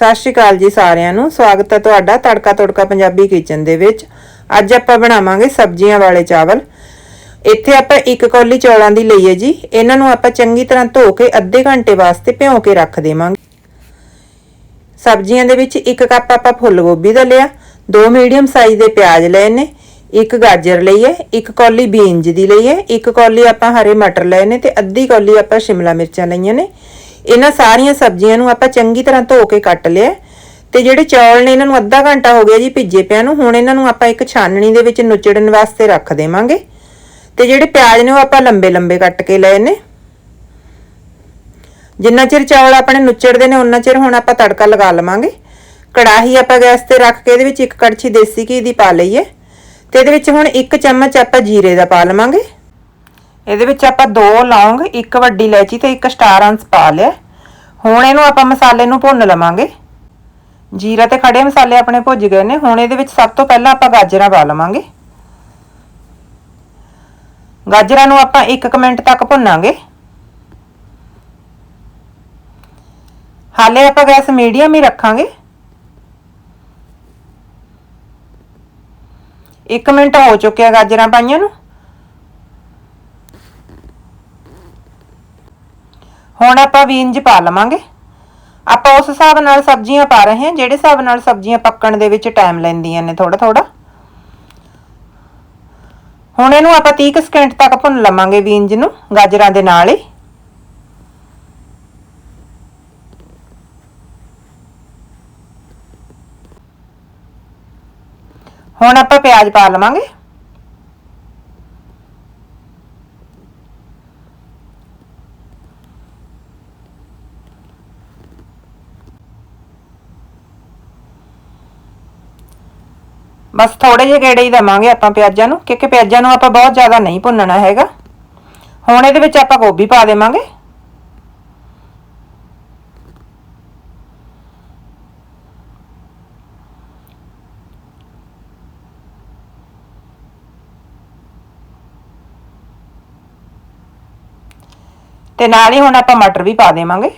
ਸਤਿ ਸ਼੍ਰੀ ਅਕਾਲ ਜੀ ਸਾਰਿਆਂ ਨੂੰ। ਸਵਾਗਤ ਹੈ ਤੁਹਾਡਾ ਤੜਕਾ ਤੜਕਾ ਪੰਜਾਬੀ ਕਿਚਨ ਦੇ ਵਿੱਚ। ਅੱਜ ਆਪਾਂ ਬਣਾਵਾਂਗੇ ਸਬਜ਼ੀਆਂ ਵਾਲੇ ਚਾਵਲ। ਇੱਥੇ ਆਪਾਂ ਇੱਕ ਕੌਲੀ ਚੌਲਾਂ ਦੀ ਲਈਏ ਜੀ। ਇਹਨਾਂ ਨੂੰ ਆਪਾਂ ਚੰਗੀ ਤਰ੍ਹਾਂ ਧੋ ਕੇ ਅੱਧੇ ਘੰਟੇ ਵਾਸਤੇ ਭਿਉਂ ਕੇ ਰੱਖ ਦੇਵਾਂਗੇ। ਸਬਜ਼ੀਆਂ ਦੇ ਵਿੱਚ ਇੱਕ ਕੱਪ ਆਪਾਂ ਫੁੱਲ ਗੋਭੀ ਦਾ ਲਿਆ। ਦੋ ਮੀਡੀਅਮ ਸਾਈਜ਼ ਦੇ ਪਿਆਜ਼ ਲਏ ਨੇ। ਇੱਕ ਗਾਜਰ ਲਈ ਹੈ, ਇੱਕ ਕੌਲੀ ਬੀਨਜ ਦੀ ਲਈ ਹੈ, ਇੱਕ ਕੌਲੀ ਆਪਾਂ ਹਰੇ ਮਟਰ ਲਏ ਨੇ ਤੇ ਅੱਧੀ ਕੌਲੀ ਆਪਾਂ ਸ਼ਿਮਲਾ ਮਿਰਚਾਂ ਲਈਆਂ ਨੇ। ਇਹਨਾਂ ਸਾਰੀਆਂ ਸਬਜ਼ੀਆਂ ਨੂੰ ਆਪਾਂ ਚੰਗੀ ਤਰ੍ਹਾਂ ਧੋ ਕੇ ਕੱਟ ਲਿਆ ਤੇ ਜਿਹੜੇ ਚੌਲ ਨੇ ਇਹਨਾਂ ਨੂੰ ਅੱਧਾ ਘੰਟਾ ਹੋ ਗਿਆ ਜੀ ਭਿੱਜੇ ਪਿਆ ਨੂੰ, ਹੁਣ ਇਹਨਾਂ ਨੂੰ ਆਪਾਂ ਇੱਕ ਛਾਨਣੀ ਦੇ ਵਿੱਚ ਨੁਚੜਨ ਵਾਸਤੇ ਰੱਖ ਦੇਵਾਂਗੇ। ਤੇ ਜਿਹੜੇ ਪਿਆਜ਼ ਨੇ ਉਹ ਆਪਾਂ ਲੰਬੇ ਲੰਬੇ ਕੱਟ ਕੇ ਲਏ ਨੇ। ਜਿੰਨਾ ਚਿਰ ਚੌਲ ਆਪਣੇ ਨੁਚੜਦੇ ਨੇ ਉਨਾ ਚਿਰ ਹੁਣ ਆਪਾਂ ਤੜਕਾ ਲਗਾ ਲਵਾਂਗੇ। ਕੜਾਹੀ ਆਪਾਂ ਗੈਸ ਤੇ ਰੱਖ ਕੇ ਇਹਦੇ ਵਿੱਚ ਇੱਕ ਕੜਛੀ ਦੇਸੀ ਘੀ ਦੀ ਪਾ ਲਈਏ। ਤੇ ਇਹਦੇ ਵਿੱਚ ਹੁਣ ਇੱਕ ਚਮਚ ਆਪਾਂ ਜੀਰੇ ਦਾ ਪਾ ਲਵਾਂਗੇ। ਇਹਦੇ ਵਿੱਚ ਆਪਾਂ ਦੋ ਲੌਂਗ, ਇੱਕ ਵੱਡੀ ਇਲਾਇਚੀ ਤੇ ਇੱਕ ਸਟਾਰ ਅੰਸ ਪਾ ਲਿਆ। ਹੁਣ ਇਹਨੂੰ ਆਪਾਂ ਮਸਾਲੇ ਨੂੰ ਭੁੰਨ ਲਵਾਂਗੇ। ਜੀਰਾ ਤੇ ਖੜੇ ਮਸਾਲੇ ਆਪਣੇ ਭੁੱਜ ਗਏ ਨੇ। ਹੁਣ ਇਹਦੇ ਵਿੱਚ ਸਭ ਤੋਂ ਪਹਿਲਾਂ ਆਪਾਂ ਗਾਜਰਾਂ ਪਾ ਲਵਾਂਗੇ। ਗਾਜਰਾਂ ਨੂੰ ਆਪਾਂ 1 ਮਿੰਟ ਤੱਕ ਭੁੰਨਾਂਗੇ। ਹਾਲੇ ਆਪਾਂ ਗੈਸ ਮੀਡੀਅਮ ਹੀ ਰੱਖਾਂਗੇ। 1 ਮਿੰਟ ਹੋ ਚੁੱਕਿਆ ਗਾਜਰਾਂ ਪਾਈਆਂ ਨੂੰ। ਹੁਣ ਆਪਾਂ ਬੀਨਜ ਪਾ ਲਵਾਂਗੇ। ਆਪਾਂ ਉਸ ਹਿਸਾਬ ਨਾਲ ਸਬਜ਼ੀਆਂ ਪਾ ਰਹੇ ਹਾਂ, ਜਿਹੜੇ ਹਿਸਾਬ ਨਾਲ ਸਬਜ਼ੀਆਂ ਪੱਕਣ ਦੇ ਵਿੱਚ ਟਾਈਮ ਲੈਂਦੀਆਂ ਨੇ ਥੋੜਾ ਥੋੜਾ ਹੁਣ ਇਹਨੂੰ ਆਪਾਂ 30 ਕੁ ਸਕਿੰਟ ਤੱਕ ਭੁੰਨ ਲਵਾਂਗੇ ਬੀਨਜ ਨੂੰ, ਗਾਜਰਾਂ ਦੇ ਨਾਲ ਹੀ। ਹੁਣ ਆਪਾਂ ਪਿਆਜ਼ ਪਾ ਲਵਾਂਗੇ। ਬਸ ਥੋੜੇ ਜਿਹੇ ਗੇੜੇ ਹੀ ਦੇਵਾਂਗੇ ਆਪਾਂ ਪਿਆਜ਼ਾਂ ਨੂੰ, ਕਿਉਂਕਿ ਪਿਆਜ਼ਾਂ ਨੂੰ ਆਪਾਂ ਬਹੁਤ ਜ਼ਿਆਦਾ ਨਹੀਂ ਭੁੰਨਣਾ ਹੈਗਾ। ਹੁਣ ਇਹਦੇ ਵਿੱਚ ਆਪਾਂ ਗੋਭੀ ਪਾ ਦੇਵਾਂਗੇ। ਤੇ ਨਾਲ ਹੀ ਹੁਣ ਆਪਾਂ ਮਟਰ ਵੀ ਪਾ ਦੇਵਾਂਗੇ।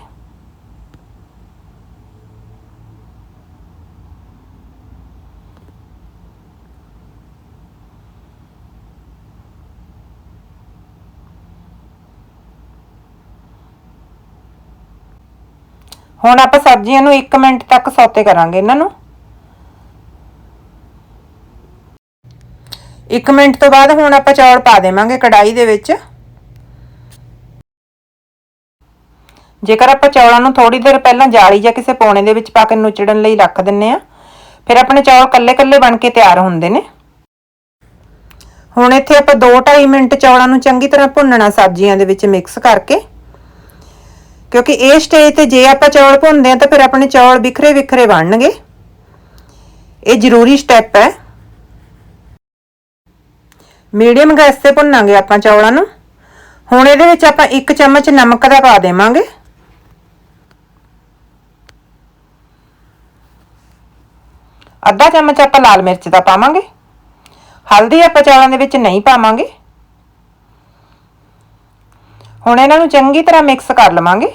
ਹੁਣ ਆਪਾਂ ਸਬਜ਼ੀਆਂ ਨੂੰ 1 ਮਿੰਟ ਤੱਕ ਸੌਤੇ ਕਰਾਂਗੇ ਇਹਨਾਂ ਨੂੰ। 1 ਮਿੰਟ ਤੋਂ ਬਾਅਦ ਹੁਣ ਆਪਾਂ ਚੌਲ ਪਾ ਦੇਵਾਂਗੇ ਕੜਾਈ ਦੇ ਵਿੱਚ। ਜੇਕਰ ਆਪਾਂ ਚੌਲਾਂ ਨੂੰ ਥੋੜੀ ਦੇਰ ਪਹਿਲਾਂ ਜਾਲੀ ਜਾਂ ਕਿਸੇ ਪੌਣੇ ਦੇ ਵਿੱਚ ਪਾ ਕੇ ਨੁਚੜਨ ਲਈ ਰੱਖ ਦਿੰਨੇ ਆ ਫਿਰ ਆਪਣੇ ਚੌਲ ਕੱਲੇ-ਕੱਲੇ ਬਣ ਕੇ ਤਿਆਰ ਹੁੰਦੇ ਨੇ। ਹੁਣ ਇੱਥੇ ਆਪਾਂ 2-2.5 ਮਿੰਟ ਚੌਲਾਂ ਨੂੰ ਚੰਗੀ ਤਰ੍ਹਾਂ ਭੁੰਨਣਾ ਸਬਜ਼ੀਆਂ ਦੇ ਵਿੱਚ ਮਿਕਸ ਕਰਕੇ। ਕਿਉਂਕਿ ਇਹ ਸਟੇਜ ਤੇ ਜੇ ਆਪਾਂ ਚੌਲ ਭੁੰਨਦੇ ਆ ਤਾਂ ਫਿਰ ਆਪਣੇ ਚੌਲ ਵਿਖਰੇ ਵਿਖਰੇ ਬਣਨਗੇ। ਇਹ ਜ਼ਰੂਰੀ ਸਟੈਪ ਹੈ। ਮੀਡੀਅਮ ਗੈਸ ਤੇ ਭੁੰਨਾਂਗੇ ਆਪਾਂ ਚੌਲਾਂ ਨੂੰ। ਹੁਣ ਇਹਦੇ ਵਿੱਚ ਆਪਾਂ 1 ਚਮਚ ਨਮਕ ਦਾ ਪਾ ਦੇਵਾਂਗੇ। ਅੱਧਾ ਚਮਚ ਆਪਾਂ ਲਾਲ ਮਿਰਚ ਦਾ ਪਾਵਾਂਗੇ। ਹਲਦੀ ਆਪਾਂ ਚੌਲਾਂ ਦੇ ਵਿੱਚ ਨਹੀਂ ਪਾਵਾਂਗੇ। ਹੁਣ ਇਹਨਾਂ ਨੂੰ ਚੰਗੀ ਤਰ੍ਹਾਂ ਮਿਕਸ ਕਰ ਲਵਾਂਗੇ।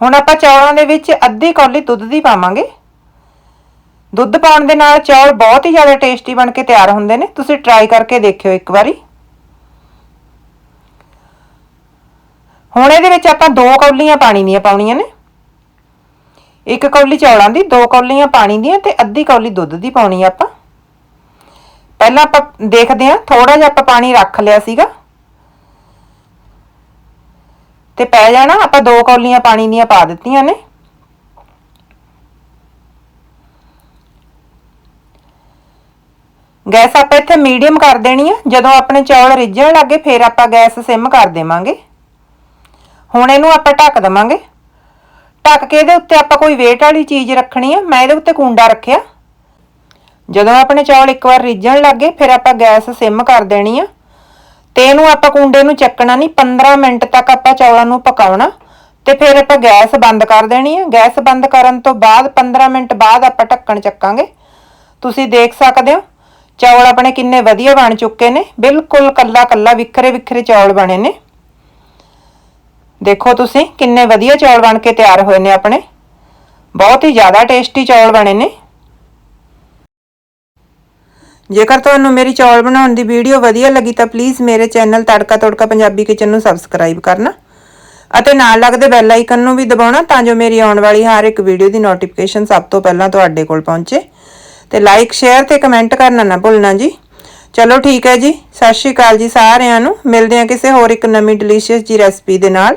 ਹੁਣ ਆਪਾਂ ਚੌਲਾਂ ਦੇ ਵਿੱਚ ਅੱਧੀ ਕੌਲੀ ਦੁੱਧ ਦੀ ਪਾਵਾਂਗੇ। ਦੁੱਧ ਪਾਉਣ ਦੇ ਨਾਲ ਚੌਲ ਬਹੁਤ ਹੀ ਜ਼ਿਆਦਾ ਟੇਸਟੀ ਬਣ ਕੇ ਤਿਆਰ ਹੁੰਦੇ ਨੇ। ਤੁਸੀਂ ਟਰਾਈ ਕਰਕੇ ਦੇਖਿਓ ਇੱਕ ਵਾਰੀ। ਹੁਣ ਇਹਦੇ ਵਿੱਚ ਆਪਾਂ ਦੋ ਕੌਲੀਆਂ ਪਾਣੀ ਦੀਆਂ ਪਾਉਣੀਆਂ ਨੇ। ਇੱਕ ਕੌਲੀ ਚੌਲਾਂ ਦੀ, ਦੋ ਕੌਲੀਆਂ ਪਾਣੀ ਦੀਆਂ ਤੇ ਅੱਧੀ ਕੌਲੀ ਦੁੱਧ ਦੀ ਪਾਉਣੀ ਆਪਾਂ। ਪਹਿਲਾਂ ਆਪਾਂ ਦੇਖਦੇ ਹਾਂ ਥੋੜਾ ਜਿਹਾ ਆਪਾਂ ਪਾਣੀ ਰੱਖ ਲਿਆ ਸੀਗਾ। ਤੇ ਪੈ ਜਾਣਾ, ਆਪਾਂ ਦੋ ਕੌਲੀਆਂ ਪਾਣੀ ਦੀਆਂ ਪਾ ਦਿੱਤੀਆਂ ਨੇ। ਗੈਸ ਆਪਾਂ ਇੱਥੇ ਮੀਡੀਅਮ ਕਰ ਦੇਣੀ ਆ, ਜਦੋਂ ਆਪਣੇ ਚੌਲ ਰਿੱਝਣ ਲੱਗੇ, ਫਿਰ ਆਪਾਂ ਗੈਸ ਸਿਮ ਕਰ ਦੇਵਾਂਗੇ। ਹੁਣ ਇਹਨੂੰ ਆਪਾਂ ਢੱਕ ਦੇਵਾਂਗੇ। ਢੱਕ ਕੇ ਇਹਦੇ ਉੱਤੇ ਆਪਾਂ ਕੋਈ ਵੇਟ ਵਾਲੀ ਚੀਜ਼ ਰੱਖਣੀ ਆ, ਮੈਂ ਇਹਦੇ ਉੱਤੇ ਕੁੰਡਾ ਰੱਖਿਆ। ਜਦੋਂ ਆਪਣੇ ਚੌਲ ਇੱਕ ਵਾਰ ਰਿੱਝਣ ਲੱਗੇ, ਫਿਰ ਆਪਾਂ ਗੈਸ ਸਿਮ ਕਰ ਦੇਣੀ ਆ। ਤੇ ਇਹਨੂੰ ਆਪਾਂ ਕੁੰਡੇ ਨੂੰ ਚੱਕਣਾ ਨਹੀਂ 15 ਮਿੰਟ ਤੱਕ ਆਪਾਂ ਚੌਲਾਂ ਨੂੰ ਪਕਾਉਣਾ ਤੇ ਫਿਰ ਆਪਾਂ ਗੈਸ ਬੰਦ ਕਰ ਦੇਣੀ ਹੈ। ਗੈਸ ਬੰਦ ਕਰਨ ਤੋਂ ਬਾਅਦ 15 ਮਿੰਟ ਬਾਅਦ ਆਪਾਂ ਢੱਕਣ ਚੱਕਾਂਗੇ। ਤੁਸੀਂ ਦੇਖ ਸਕਦੇ ਹੋ, ਚੌਲ ਆਪਣੇ ਕਿੰਨੇ ਵਧੀਆ ਬਣ ਚੁੱਕੇ ਨੇ। ਬਿਲਕੁਲ ਕੱਲਾ ਕੱਲਾ, ਵਿਖਰੇ ਵਿਖਰੇ ਚੌਲ ਬਣੇ ਨੇ। ਦੇਖੋ ਤੁਸੀਂ ਕਿੰਨੇ ਵਧੀਆ ਚੌਲ ਬਣ ਕੇ ਤਿਆਰ ਹੋਏ ਨੇ ਆਪਣੇ। ਬਹੁਤ ਹੀ ਜ਼ਿਆਦਾ ਟੇਸਟੀ ਚੌਲ ਬਣੇ ਨੇ। ਜੇਕਰ ਤੁਹਾਨੂੰ ਮੇਰੀ ਚੌਲ ਬਣਾਉਣ ਦੀ ਵੀਡੀਓ ਵਧੀਆ ਲੱਗੀ ਤਾਂ ਪਲੀਜ਼ ਮੇਰੇ ਚੈਨਲ ਤੜਕਾ ਤੜਕਾ ਪੰਜਾਬੀ ਕਿਚਨ ਨੂੰ ਸਬਸਕ੍ਰਾਈਬ ਕਰਨਾ ਅਤੇ ਨਾਲ ਲੱਗਦੇ ਬੈਲ ਆਈਕਨ ਨੂੰ ਵੀ ਦਬਾਉਣਾ ਤਾਂ ਜੋ ਮੇਰੀ ਆਉਣ ਵਾਲੀ ਹਰ ਇੱਕ ਵੀਡੀਓ ਦੀ ਨੋਟੀਫਿਕੇਸ਼ਨ ਸਭ ਤੋਂ ਪਹਿਲਾਂ ਤੁਹਾਡੇ ਕੋਲ ਪਹੁੰਚੇ। ਤੇ ਲਾਈਕ ਸ਼ੇਅਰ ਤੇ ਕਮੈਂਟ ਕਰਨਾ ਨਾ ਭੁੱਲਣਾ ਜੀ। ਚਲੋ ਠੀਕ ਹੈ ਜੀ, ਸਤਿ ਸ਼੍ਰੀ ਅਕਾਲ ਜੀ ਸਾਰਿਆਂ ਨੂੰ। ਮਿਲਦੇ ਹਾਂ ਕਿਸੇ ਹੋਰ ਇੱਕ ਨਵੀਂ ਡਿਲੀਸ਼ੀਅਸ ਜੀ ਰੈਸਪੀ ਦੇ ਨਾਲ।